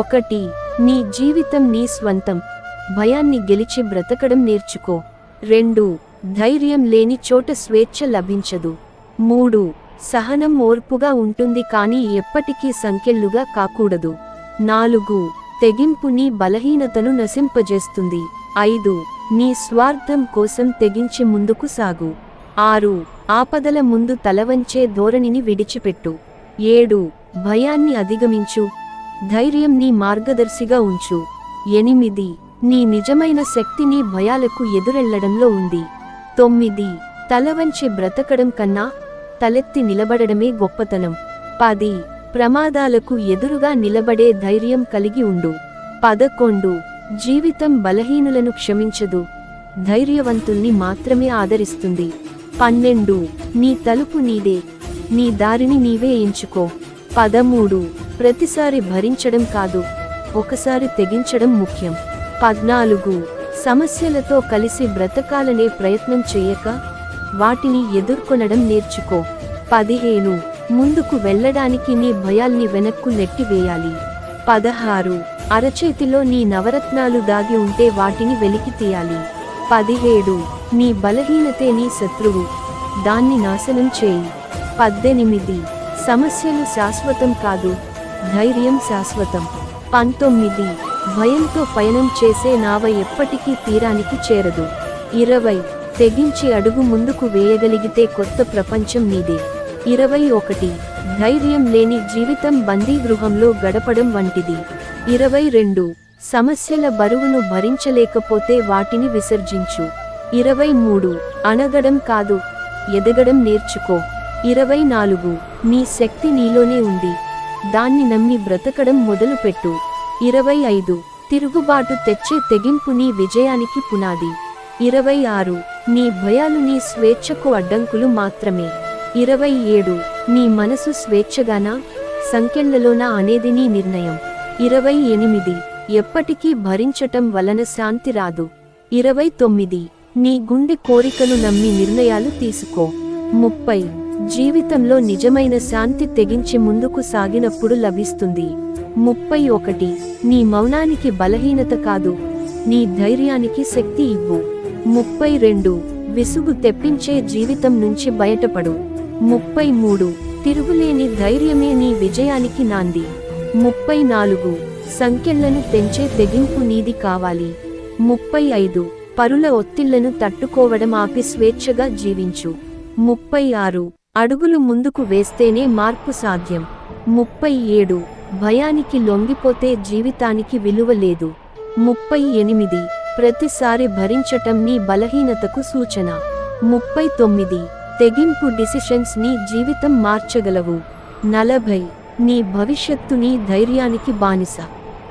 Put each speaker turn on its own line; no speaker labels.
ఒకటి నీ జీవితం నీ స్వంతం. భయాన్ని గెలిచి బ్రతకడం నేర్చుకో. రెండు ధైర్యం లేని చోట స్వేచ్ఛ లభించదు. మూడు సహనం ఓర్పుగా ఉంటుంది కానీ ఎప్పటికీ సంకెళ్ళుగా కాకూడదు. నాలుగు తెగింపు నీ బలహీనతను నశింపజేస్తుంది. ఐదు నీ స్వార్థం కోసం తెగించి ముందుకు సాగు. ఆరు ఆపదల ముందు తలవంచే ధోరణిని విడిచిపెట్టు. ఏడు భయాన్ని అధిగమించు. ధైర్యం నీ మార్గదర్శిగా ఉంచు. ఎనిమిది. నీ నిజమైన శక్తి నీ భయాలకు ఎదురెళ్ళడంలో ఉంది. తొమ్మిది. తలవంచి బ్రతకడం కన్నా తలెత్తి నిలబడడమే గొప్పతనం. పది. ప్రమాదాలకు ఎదురుగా నిలబడే ధైర్యం కలిగి ఉండు. పదకొండు. జీవితం బలహీనులను క్షమించదు. ధైర్యవంతుల్ని మాత్రమే ఆదరిస్తుంది. పన్నెండు. నీ తలుపు నీదే. నీ దారిని నీవే ఎంచుకో. పదమూడు. ప్రతిసారి భరించడం కాదు ఒకసారి తెగించడం ముఖ్యం. పద్నాలుగు. సమస్యలతో కలిసి బ్రతకాలనే ప్రయత్నం చేయక వాటిని ఎదుర్కొనడం నేర్చుకో. పదిహేను. ముందుకు వెళ్ళడానికి నీ భయాల్ని వెనక్కు నెట్టివేయాలి. పదహారు. అరచేతిలో నీ నవరత్నాలు దాగి ఉంటే వాటిని వెలికి తీయాలి. పదిహేడు. నీ బలహీనతే నీ శత్రువు. దాన్ని నాశనం చేయి. పద్దెనిమిది. సమస్యలు శాశ్వతం కాదు ధైర్యం శాశ్వతం. పంతొమ్మిది. భయంతో పయనం చేసే నావ ఎప్పటికీ తీరానికి చేరదు. ఇరవై. తెగించి అడుగు ముందుకు వేయగలిగితే కొత్త ప్రపంచం నీదే. ఇరవై ఒకటి. ధైర్యం లేని జీవితం బందీ గృహంలో గడపడం వంటిది. ఇరవై రెండు. సమస్యల బరువును భరించలేకపోతే వాటిని విసర్జించు. ఇరవై మూడు. అనగడం కాదు. ఎదగడం నేర్చుకో. ఇరవై నాలుగు. నీ శక్తి నీలోనే ఉంది. దాన్ని నమ్మి బ్రతకడం మొదలుపెట్టు. ఇరవై ఐదు తిరుగుబాటు తెచ్చే తెగింపు నీ విజయానికి పునాది. ఇరవై ఆరు నీ భయాలు నీ స్వేచ్ఛకు అడ్డంకులు మాత్రమే. ఇరవై ఏడు నీ మనసు స్వేచ్ఛగానా? సంఖ్యలలోనా అనేది నీ నిర్ణయం. ఇరవై ఎనిమిది ఎప్పటికీ భరించటం వలన శాంతి రాదు. ఇరవై తొమ్మిది నీ గుండె కోరికలు నమ్మి నిర్ణయాలు తీసుకో. ముప్పై. జీవితంలో నిజమైన శాంతి తెగించి ముందుకు సాగినప్పుడు లభిస్తుంది. ముప్పై ఒకటి. నీ మౌనానికి బలహీనత కాదు. నీ ధైర్యానికి శక్తి ఇవ్వు. ముప్పై రెండు. విసుగు తెప్పించే జీవితం నుంచి బయటపడు. ముప్పై మూడు. తిరుగులేని ధైర్యమే నీ విజయానికి నాంది. ముప్పై నాలుగు. సంఖ్యలను తెంచే తెగింపు నీది కావాలి. ముప్పై ఐదు. పరుల ఒత్తిళ్ళను తట్టుకోవడం ఆపి స్వేచ్ఛగా జీవించు. ముప్పై ఆరు. అడుగులు ముందుకు వేస్తేనే మార్పు సాధ్యం. ముప్పై ఏడు. భయానికి లొంగిపోతే జీవితానికి విలువ లేదు. ముప్పై ఎనిమిది. ప్రతిసారి భరించటం నీ బలహీనతకు సూచన. ముప్పై తొమ్మిది. తెగింపు డిసిషన్స్ నీ జీవితం మార్చగలవు. నలభై. నీ భవిష్యత్తు నీ ధైర్యానికి బానిస.